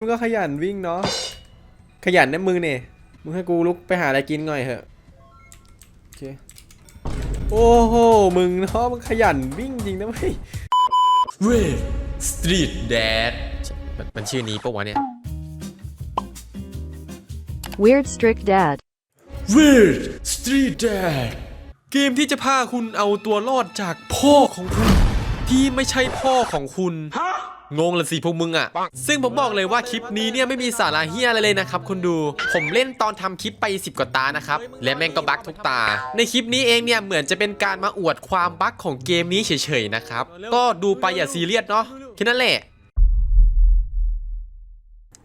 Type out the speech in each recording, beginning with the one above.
มึงก็ขยันวิ่งเนาะ ขยันนะมึงเนี่ย มึงให้กูลุกไปหาอะไรกินหน่อยเถอะ โอเค โอ้โห มึงเนาะ มึงขยันวิ่งจริงนะเว้ยเวทสตรีทแดดมันชื่อนี้ปะวะเนี่ย Weird Strict Dad. เวทสตรีทแดดเกมที่จะพาคุณเอาตัวรอดจากพ่อของคุณ ที่ไม่ใช่พ่อของคุณ งงละสิพวกมึงอะซึ่งผมบอกเลยว่าคลิปนี้เนี่ยไม่มีสาระเฮียอะไรเลยนะครับคนดู ผมเล่นตอนทำคลิปไป 10 กว่าตานะครับ และแม่งก็บั๊กทุกตา ในคลิปนี้เองเนี่ยเหมือนจะเป็นการมาอวดความบั๊กของเกมนี้เฉยๆนะครับ ก็ดูไปอย่าซีเรียสเนาะแค่นั้นแหละ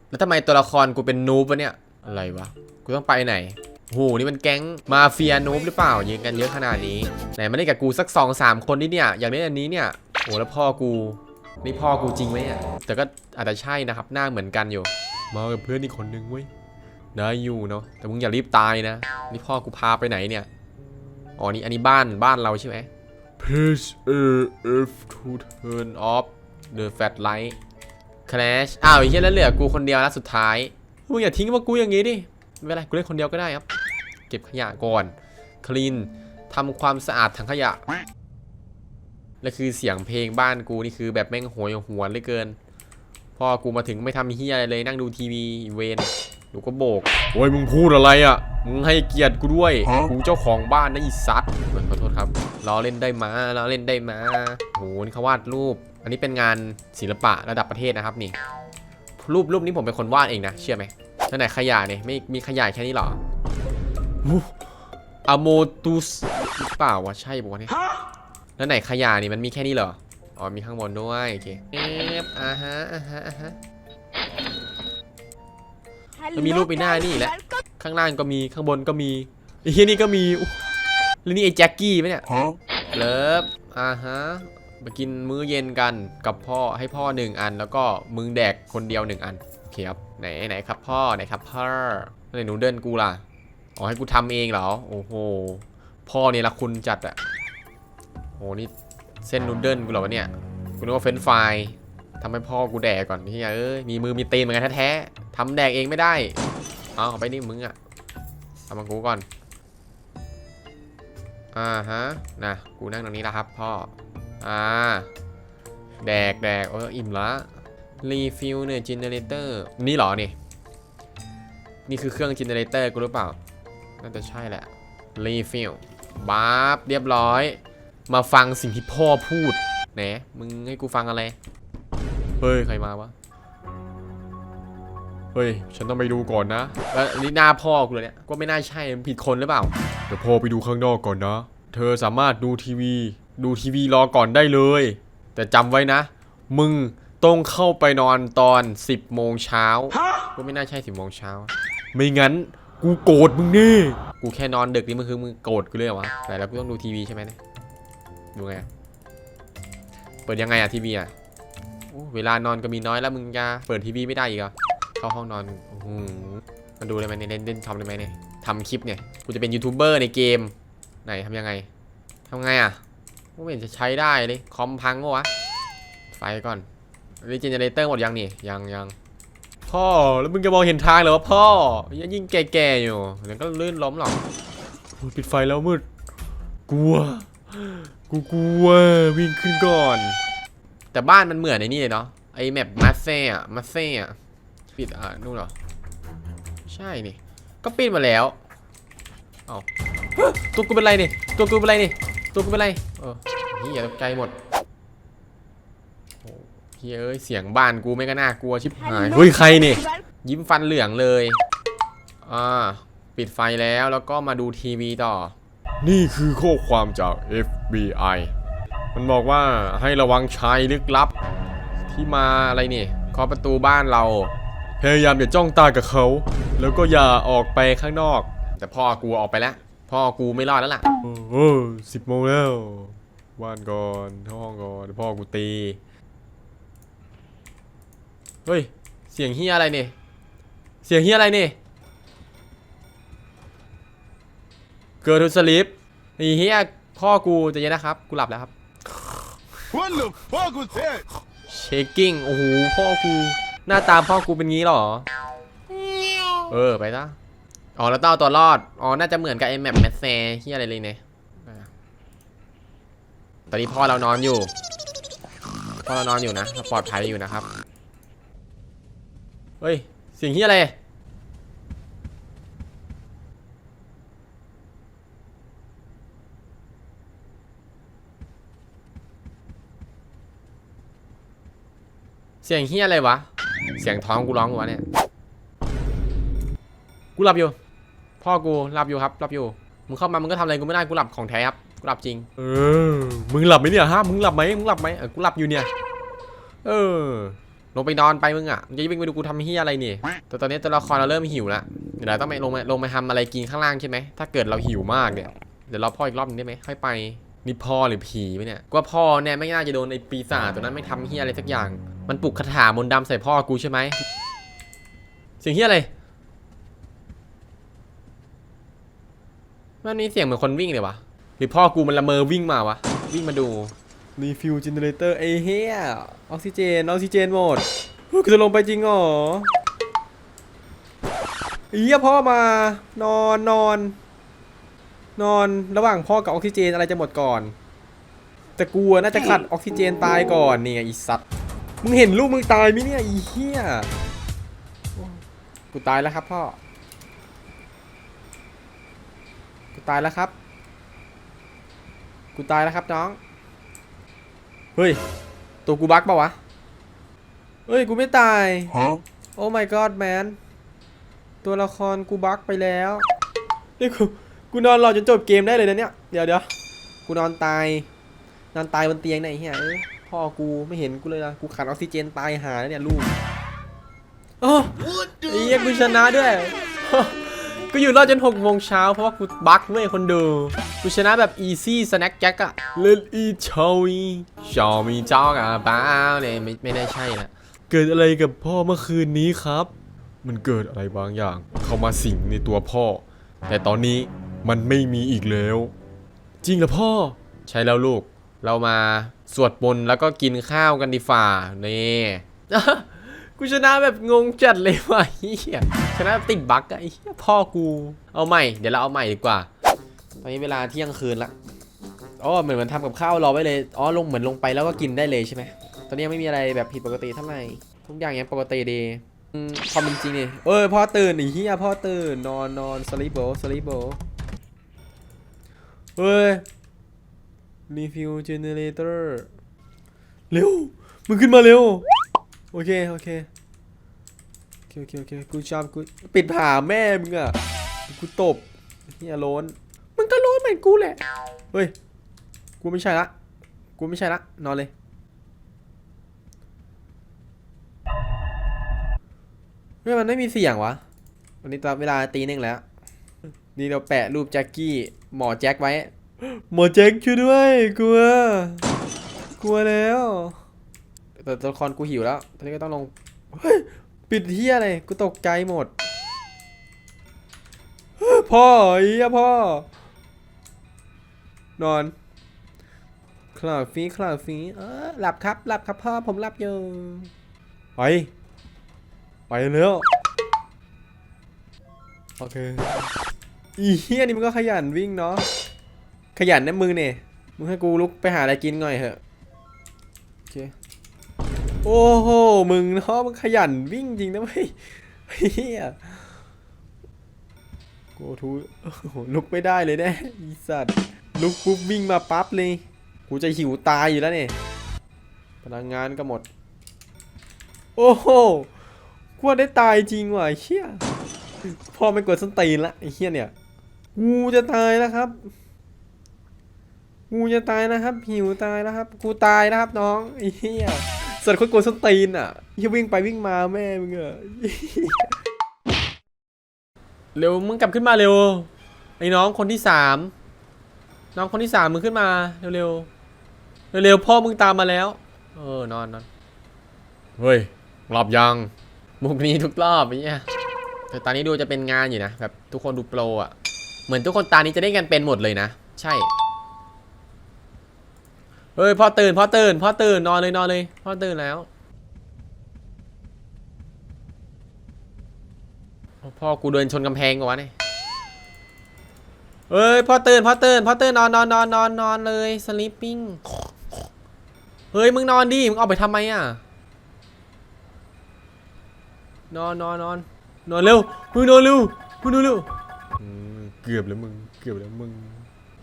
แล้วทำไมตัวละครกูเป็นนูบวะเนี่ย อะไรวะ กูต้องไปไหนโหนี่มันแก๊งมาเฟียนูบหรือเปล่ายิงกันเยอะขนาดนี้ ไหนมาเล่นกับกูสัก2อสามคนนี่เนี่ย อยากเล่นอันนี้เนี่ยโหแล้วพ่อกู นี่พ่อกูจริงไหมเนี่ยแต่ก็อาจจะใช่นะครับ หน้าเหมือนกันอยู่ มากับเพื่อนอีกคนนึงเว้ยได้อยู่เนาะ แต่มึงอย่ารีบตายนะ นี่พ่อกูพาไปไหนเนี่ย อ๋อ นี่อันนี้บ้านบ้านเราใช่ไหม Press A F to turn off the flashlight Clash อ้าวไอ้เหี้ยแล้วเหลือกูคนเดียวแล้วสุดท้าย มึงอย่าทิ้งมากูอย่างงี้ดิ ไม่เป็นไร กูเล่นคนเดียวก็ได้ครับ เก็บขยะก่อน คลีนทำความสะอาดถังขยะ และคือเสียงเพลงบ้านกูนี่คือแบบแม่งโหยหวนเหลือเกินพ่อกูมาถึงไม่ทำเฮียอะไรเลยนั่งดูทีวีเวนหนูก็โบกโอ้ยมึงพูดอะไรอะ มึงให้เกียรติกูด้วย กูเจ้าของบ้านนะอีสัตว์ขอโทษครับล้อเล่นได้มาล้อเล่นได้มาโหนี่เขาวาดรูป อันนี้เป็นงานศิลปะระดับประเทศนะครับนี่ รูปรูปนี้ผมเป็นคนวาดเองนะ เชื่อไหมนั่นไหนขยะเนี่ยไม่มีขยะแค่นี้เหรออะโมตุสหรือเปล่าวะใช่ปะวะเนี่ย แล้วไหนขยะนี่มันมีแค่นี้เหรอ อ๋อมีข้างบนด้วยโอเคเอฟอ่าฮะอ่าฮะอ่าฮะ มันมีรูปไปหน้านี่แหละ ข้างล่างก็มีข้างบนก็มีไอ้เฮียนี่ก็มีอุ๊ยแล้วนี่ไอ้แจ็คกี้ไหมเนี่ยเลิฟอ่าฮะมากินมื้อเย็นกันกับพ่อให้พ่อหนึ่งอัน แล้วก็มึงแดกคนเดียวหนึ่งอันโอเคครับไหนไหนครับพ่อไหนครับพ่อไหนหนูเดินกูล่ะอ๋อให้กูทำเองเหรอโอ้โหพ่อเนี่ยละคุณจัดอะ โอ้นี่เส้นนูเดิลกูเหรอวะเนี่ย กูนึกว่าเฟรนช์ฟรายทำให้พ่อกูแดกก่อนที่เอ้ย มีมือมีตีนเหมือนกันแท้ๆทำแดกเองไม่ได้ เอาไปนี่มึงอะเอามากูก่อน อ่าฮะ นะ กูนั่งตรงนี้แล้วครับพ่อ อ่า แดกแดกเอออิ่มละรีฟิลเนี่ยจินเนเรเตอร์นี่หรอนี่ นี่คือเครื่องจินเนเรเตอร์กูหรือเปล่า น่าจะใช่แหละรีฟิลบัฟเรียบร้อย มาฟังสิ่งที่พ่อพูดแหนมึงให้กูฟังอะไร เฮ้ย ใครมาวะ เฮ้ย ฉันต้องไปดูก่อนนะแล้วนี่หน้าพ่อกูเลยเนี่ย ก็ไม่น่าใช่มันผิดคนหรือเปล่า เดี๋ยวพ่อไปดูข้างนอกก่อนนะ เธอสามารถดูทีวี ดูทีวีรอก่อนได้เลย แต่จำไว้นะ มึงต้องเข้าไปนอนตอน 10โมงเช้า ก็ไม่น่าใช่ 10โมงเช้า ไม่งั้นกูโกรธมึงแน่กูแค่นอนดึกนี่มึงคือมึงโกรธกูเลยเหรอวะแต่แล้วกูต้องดูทีวีใช่ไหมเนี่ย ดูไง เปิดยังไงอะทีวีอะเวลานอนก็มีน้อยแล้วมึงจะเปิดทีวีไม่ได้อีกเหรอเข้าห้องนอนโอ้โหมาดูได้ไหมเนี่ยเล่นเล่นทำได้ไหมเนี่ยทำคลิปเนี่ยกูจะเป็นยูทูบเบอร์ในเกม ไหนทำยังไงทำไงอะไม่เห็นจะใช้ได้เลยคอมพังวะไฟก่อนรีเจเนเรเตอร์หมดยังนี่ยังยังพ่อแล้วมึงจะมองเห็นทางเหรอวะพ่อยังยิ่งแก่ๆอยู่เดี๋ยวก็ลื่นล้มหรอกปิดไฟแล้วมืด กลัว กูกลัววิ่งขึ้นก่อน แต่บ้านมันเหมือนไอ้นี่เลยเนาะไอแมปมาเซ่อะมาเซ่อะปิดอ่านู่นเหรอ ใช่นี่ ก็ปิดมาแล้วเอาเฮ้ยตัวกูเป็นไรนี่ตัวกูเป็นไรนี่ตัวกูเป็นไรเออเฮียตกใจหมดโอ้เฮียเอ้ยเสียงบ้านกูไม่ก็น่ากลัวชิบหายเฮ้ยใครนี่ ยิ้มฟันเหลืองเลยอ่าปิดไฟแล้วแล้วก็มาดูทีวีต่อ นี่คือข้อความจาก FBI มันบอกว่าให้ระวังชายลึกลับ ที่มาอะไรนี่เคาะประตูบ้านเรา พยายามอย่าจ้องตากับเขา แล้วก็อย่าออกไปข้างนอก แต่พ่อกูออกไปแล้ว พ่อกูไม่รอดแล้วล่ะ โอ้สิบโมงแล้วบ้านก่อนเข้าห้องก่อนเดี๋ยวพ่อกูตี เฮ้ย เสียงเฮียอะไรนี่เสียงเฮียอะไรนี่ เกิดทุสลิปไอ้เฮียพ่อกูจะเย็นนะครับ กูหลับแล้วครับ What the fuck was that? เชคกิ้งโอ้โหพ่อกูหน้าตาพ่อกูเป็นงี้เหรอ เออไปซะอ๋อแล้วต้องเอาตัวรอด อ๋อ น่าจะเหมือนกับไอ้แมปแมสแซที่อะไรเลยเนี่ยตอนนี้พ่อเรานอนอยู่ พ่อเรานอนอยู่นะเราปลอดภัยอยู่นะครับ เฮ้ยเสียงที่อะไร เสียงเฮียอะไรวะ เสียงท้องกูร้องวะเนี่ย กูหลับอยู่ พ่อกูหลับอยู่ครับหลับอยู่ มึงเข้ามา มึงก็ทำอะไรกูไม่ได้ กูหลับของแท้ครับ กูหลับจริง เออ มึงหลับไหมเนี่ยฮะ มึงหลับไหมมึงหลับไหมเออกูหลับอยู่เนี่ย เออ ลงไปนอนไปมึงอะมึงจะวิ่งไปดูกูทำเฮียอะไรนี่ แต่ตอนนี้ตัวละครเราเริ่มหิวแล้วเดี๋ยวเราต้องไปลงมาลงมาทำอะไรกินข้างล่างใช่ไหม ถ้าเกิดเราหิวมากเนี่ย เดี๋ยวเราพ่ออีกรอบนึงได้ไหมค่อยไปนี่พ่อหรือผีไหมเนี่ยก็พ่อเนี่ยไม่น่าจะโดนไอ้ปีศาจตัวนั้นไม่ทำเฮียอะไรสักอย่าง มันปลุกคาถามนต์ดำใส่พ่อกูใช่ไหมสียงเฮียอะไรมันมีเสียงเหมือนคนวิ่งเลยวะหรือพ่อกูมันละเมอวิ่งมาวะ วิ่งมาดูรีฟิวเจเนเรเตอร์ไอ้เหี้ยออกซิเจนออกซิเจนหมดกูจะลงไปจริงเหรอไอ้เหี้ยพ่อมานอนนอน นอนระหว่างพ่อกับออกซิเจนอะไรจะหมดก่อนแต่กูอะน่าจะขัดออกซิเจนตายก่อนนี่ไงอีสัตว์ มึงเห็นลูกมึงตายไหมเนี่ยอีเหี้ยโอ้กูตายแล้วครับพ่อ กูตายแล้วครับ กูตายแล้วครับน้อง เฮ้ย ตัวกูบักปะวะ เฮ้ย กูไม่ตาย โอ้ my god man ตัวละครกูบักไปแล้วนี่กู กูนอนรอจนจบเกมได้เลยนะเนี่ย เดี๋ยวเดี๋ยวกูนอนตาย นอนตายบนเตียงไหนยไอ้เฮียเอ้ย พ่อกูไม่เห็นกูเลยนะกูขาดออกซิเจนตายหาแล้วเนี่ยลูกโอ้ไอ้เหี้ยกูชนะด้วย กูอยู่รอดจนหกโมงเช้าเพราะว่ากูบักเว้ยคนดูกูชนะแบบ easy snack jack อะ Let it show me show me talk about เนี่ยไม่ไม่ได้ใช่นะเกิดอะไรกับพ่อเมื่อคืนนี้ครับ มันเกิดอะไรบางอย่าง เข้ามาสิงในตัวพ่อ แต่ตอนนี้มันไม่มีอีกแล้ว จริงเหรอพ่อ ใช่แล้วลูก เรามาสวดมนต์แล้วก็กินข้าวกันดีฝ่านี่กูชนะแบบงงจัดเลยว่ะเฮียชนะติดบั๊กอะไอเฮียพ่อกูเอาใหม่เดี๋ยวเราเอาใหม่ดีกว่า ตอนนี้เวลาเที่ยงคืนละอ๋อเหมือนมันทำกับข้าวรอไว้เลยอ๋อลงเหมือนลงไปแล้วก็กินได้เลยใช่ไหมตอนนี้ไม่มีอะไรแบบผิดปกติเท่าไหร่ทุกอย่างยังปกติดีความเป็นจริงนี่เอ้ยพ่อตื่นไอ้เหี้ยพ่อตื่นนอนนอนสลีปโบสลีปโบเฮ้ย รีฟิวเจเนเรเตอร์เร็ว มึงขึ้นมาเร็ว โอเค โอเค โอเค โอเค โอเค กูชอบกู ปิดผ่าแม่มึงอะ กูตบเฮียโลนมึงก็โลนเหมือนกูแหละ เฮ้ย กูไม่ใช่ละ กูไม่ใช่ละ นอนเลย เฮ้ย มันไม่มีเสียงวะ วันนี้ตอนเวลาตีหนึ่งแล้ว นี่เราแปะรูปแจ็คกี้ หมอแจ็คไว้ หมอแจ็คช่วยด้วยกลัว กลัวแล้ว แต่ตัวละครกูหิวแล้ว ตอนนี้ก็ต้องลง เฮ้ย ปิดเฮียอะไร กูตกใจหมด พ่อเหี้ยพ่อ นอนคลาฟีคลาฟีเออหลับครับ หลับครับพ่อ ผมหลับอยู่ ไป ไปแล้วโอเค อีเฮียนี่มันก็ขยันวิ่งเนาะ ขยันนะมึงเนี่ยมึงให้กูลุกไปหาอะไรกินหน่อยเถอะโอเคโอ้โหมึงเนาะมึงขยันวิ่งจริงนะเว้ยเฮียโกทูลุกไม่ได้เลยแน่อีสัตว์ลุกปุ๊บวิ่งมาปั๊บเลยกูจะหิวตายอยู่แล้วเนี่ยพลังงานก็หมด โอ้โหกูได้ตายจริงว่ะเฮียพอไม่กดสตีนละไอ้เฮียเนี่ยกูจะตายแล้วครับ กูจะตายนะครับ หิวตายแล้วครับ กูตายนะครับน้องไอ้เหี้ยสัตว์คนกลัวส้นตีนอะยี่วิ่งไปวิ่งมาแม่มึงอะเร็วมึงกลับขึ้นมาเร็วไอ้น้องคนที่สามน้องคนที่สามมึงขึ้นมาเร็วเร็วๆเร็วๆพ่อมึงตามมาแล้ว เออนอนนอนเฮ้ยหลับยังมุกนี้ทุกรอบไอ้เนี่ยแต่ตอนนี้ดูจะเป็นงานอยู่นะแบบทุกคนดูโปรอะเหมือนทุกคนตานี้จะได้กันเป็นหมดเลยนะ ใช่ เฮ้ยพ่อตื่นพ่อตื่นพ่อตื่นนอนเลยนอนเลยพ่อตื่นแล้วพ่อกูเดินชนกำแพงกว่าวะเนี่ยเอ้ยพ่อตื่นพ่อตื่นพ่อตื่นนอนนอนนอนนอนนอนเลยสลิปปิ้งเฮ้ยมึงนอนดิมึงเอาไปทำไมอะนอนนอนนอนนอนเร็วมึงนอนเร็วมึงนอนเร็วอืมเกือบแล้วมึงเกือบแล้วมึง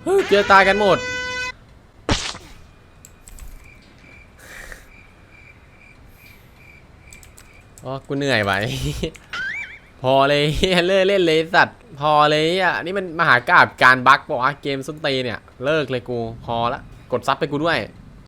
เฮ้ยเจอตายกันหมด อ๋อกูเหนื่อยไปพอเลยเลิกเล่นเลยสัตว์พอเลยอะนี่มันมหากราบการบั๊กบอกว่าเกมส้นตีเนี่ย เลิกเลยกูพอละ กดซับไปกูด้วย